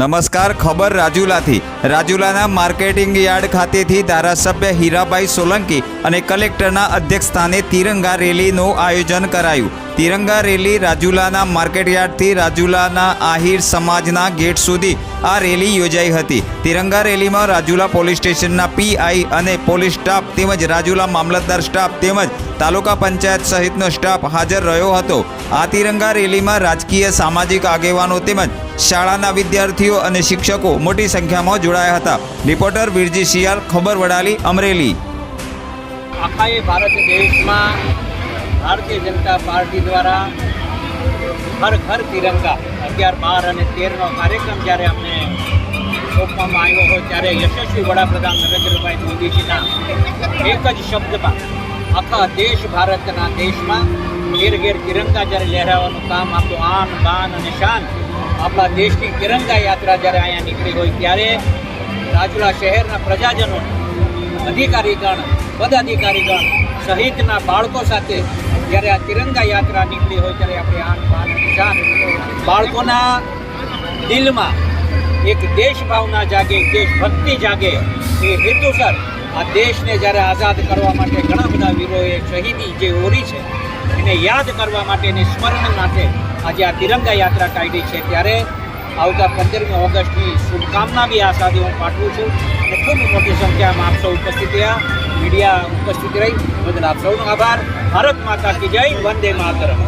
નમસ્કાર, ખબર રાજુલાથી. રાજુલાના marketing yard ખાતેથી ધારાસભ્ય હીરાભાઈ સોલંકી અને કલેક્ટરના અધ્યક્ષસ્થાને તિરંગા રેલીનું આયોજન કરાયું. તિરંગા રેલી રાજુલાના માર્કેટ યાર્ડથી રાજુલાના આહિર સમાજના ગેટ સુધી આ રેલી યોજાઈ હતી. તિરંગા રેલીમાં રાજુલા પોલીસ સ્ટેશનના પીઆઈ અને પોલીસ સ્ટાફ તેમજ રાજુલા મામલતદાર સ્ટાફ તેમજ તાલુકા પંચાયત સહિતનો સ્ટાફ હાજર રહ્યો હતો. આ તિરંગા રેલીમાં રાજકીય, સામાજિક આગેવાનો તેમજ શાળાના વિદ્યાર્થીઓ અને શિક્ષકો મોટી સંખ્યામાં જોડાયા હતા. રિપોર્ટર વિરજી શિયાલ ખબર વડાલી, અમરેલી. આખા ભારત દેશમાં ભારતીય જનતા પાર્ટી દ્વારા હર ઘર તિરંગા, અગિયાર, બાર અને તેરનો કાર્યક્રમ જ્યારે અમને સોંપવામાં આવ્યો હોય ત્યારે યશસ્વી વડાપ્રધાન નરેન્દ્રભાઈ મોદીજીના એક જ શબ્દમાં આખા દેશ ભારતના દેશમાં ઘેર ઘેર તિરંગા જ્યારે લહેરાવાનું કામ આપણું આન, બાન અને શાન આપણા દેશની તિરંગા યાત્રા જ્યારે અહીંયા નીકળી હોય ત્યારે રાજુલા શહેરના પ્રજાજનો અધિકારીગણ, પદાધિકારીગણ સહિતના બાળકો સાથે જ્યારે આ તિરંગા યાત્રા નીકળી હોય ત્યારે આપણે આન બાન અને બાળકોના દિલમાં એક દેશ ભાવના જાગે દેશભક્તિ જાગે એ હેતુસર આ દેશને જ્યારે આઝાદ કરવા માટે ઘણા બધા વીરોએ શહીદી જે ઓરી છે, એને યાદ કરવા માટે, એને સ્મરણ માટે આજે આ તિરંગા યાત્રા કાઢી છે. ત્યારે આવતા પંદરમી ઓગસ્ટની શુભકામના બી આ સાથે હું પાઠવું છું. અને ખૂબ મોટી સંખ્યામાં આપ સૌ ઉપસ્થિત રહ્યા. મીડિયા ઉપસ્થિત રહી. બદલ આપ સૌનો આભાર. ભારત માતા કી જય. વંદે માતરમ.